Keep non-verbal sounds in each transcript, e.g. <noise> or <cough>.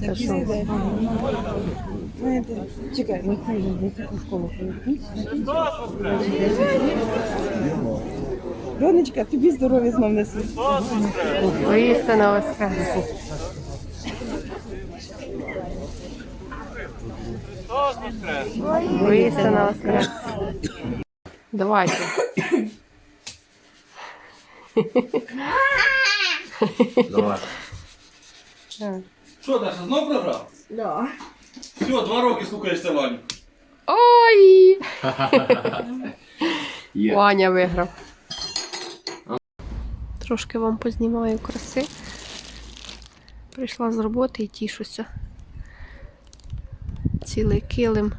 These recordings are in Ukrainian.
Це що? Чекай, ну це вже десь у школу. Донечка, тобі здоров'я знов несуть. Воістина воскрес. Воістина воскрес. Давайте. Давай. Так. Що, Даша, знов програв? Да. Все, два роки слухаєшся Ваню. Ой! <laughs> Є. Ваня виграв. Трошки вам познімаю краси. Прийшла з роботи і тішуся. Цілий килим.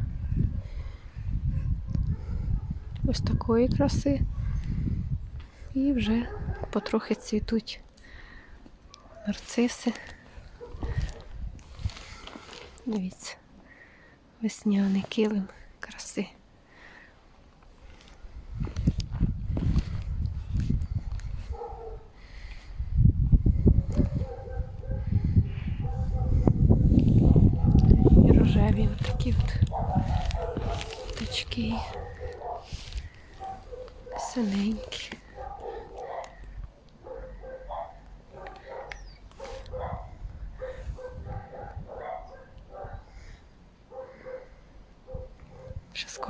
Ось такої краси. І вже потрохи цвітуть нарциси. Дивіться, весняний килим краси. І рожеві от такі от птички. Синенькі.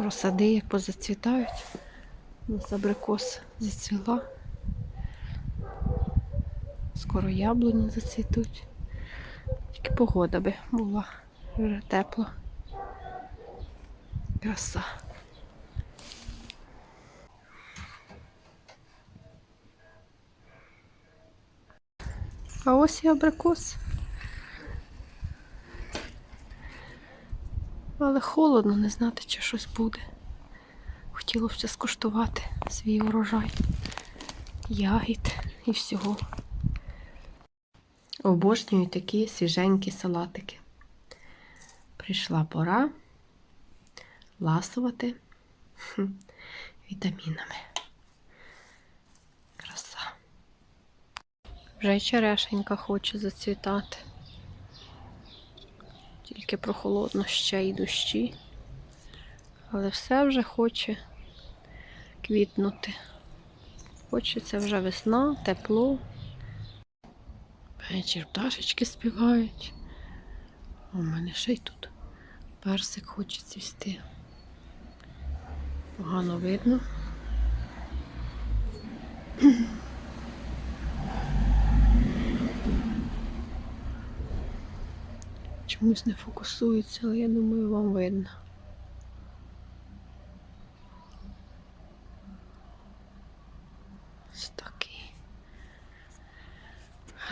Скоро сади як позацвітають. У нас абрикос зацвіла. Скоро яблуні зацвітуть. Тільки погода би була вже тепло. Краса. А ось і абрикос. Але холодно, не знати, чи щось буде. Хотілося б скуштувати свій урожай, ягід і всього. Обожнюю такі свіженькі салатики. Прийшла пора ласувати <laughs> вітамінами. Краса. Вже черешенька хоче зацвітати. Тільки прохолодно ще й дощі. Але все вже хоче квітнути. Хочеться вже весна, тепло. Вечір пташечки співають. У мене ще й тут персик хоче цвісти. Погано видно. Чомусь не фокусується, але я думаю, вам видно. Ось такий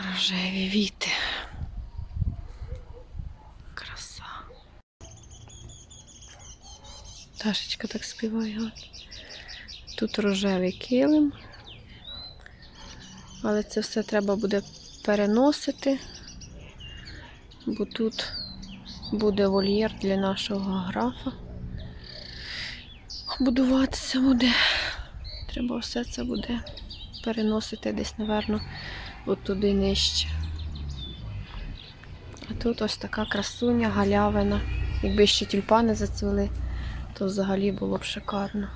рожеві віти. Краса. Ташечка так співає. Тут рожевий килим. Але це все треба буде переносити, бо тут буде вольєр для нашого графа. Будуватися буде. Треба все це буде переносити десь, напевно, от туди нижче. А тут ось така красуня, галявина. Якби ще тюльпани зацвіли, то взагалі було б шикарно.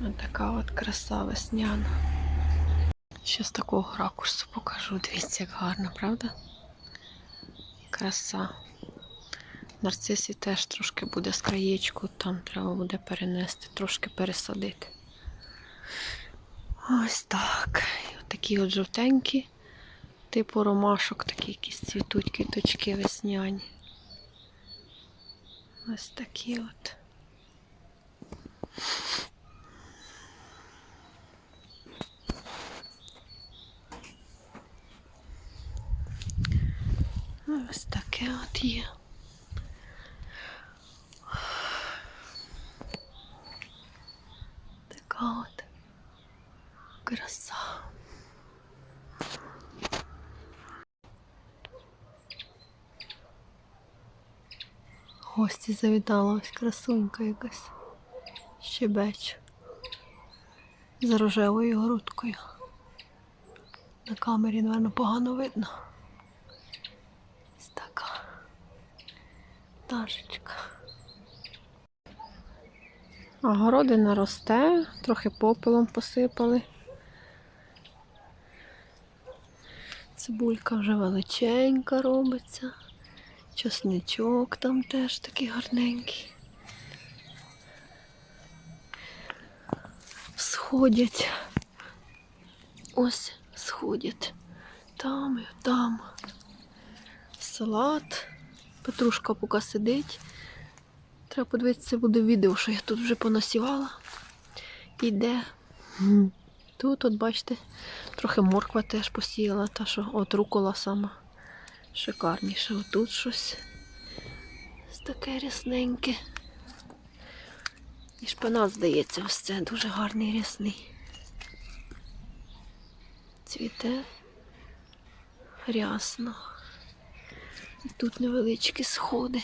Ось така от краса весняна. Ще з такого ракурсу покажу. Дивіться, як гарно, правда? Краса. Нарцисі теж трошки буде з краєчку, там треба буде перенести, трошки пересадити. Ось так. І такі от жовтенькі, типу ромашок, такі якісь цвітуть квіточки весняні. Ось такі от. Ось таке от є. Така от краса. Гості завітала ось красунька якась. Щебеч. З рожевою грудкою. На камері, напевно, погано видно. Ось така пташечка. А городина росте, трохи попелом посипали. Цибулька вже величенька робиться. Часничок там теж такий гарненький. Сходять. Ось сходять. Там і там. Салат. Петрушка поки сидить. Треба подивитися, буде відео, що я тут вже понасівала. Іде. Тут, от бачите, трохи морква теж посіяла, та що от рукола сама шикарніша. Отут щось таке рясненьке. І шпинат, здається, ось це дуже гарний рясний. Цвіте рясно. І тут невеличкі сходи.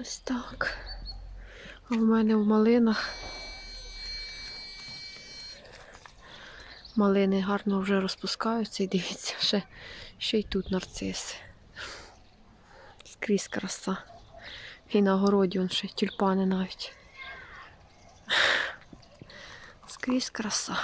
Ось так. А в мене в малинах. Малини гарно вже розпускаються і дивіться, ще, ще й тут нарциси. Скрізь краса. І на городі он ще тюльпани навіть. Скрізь краса.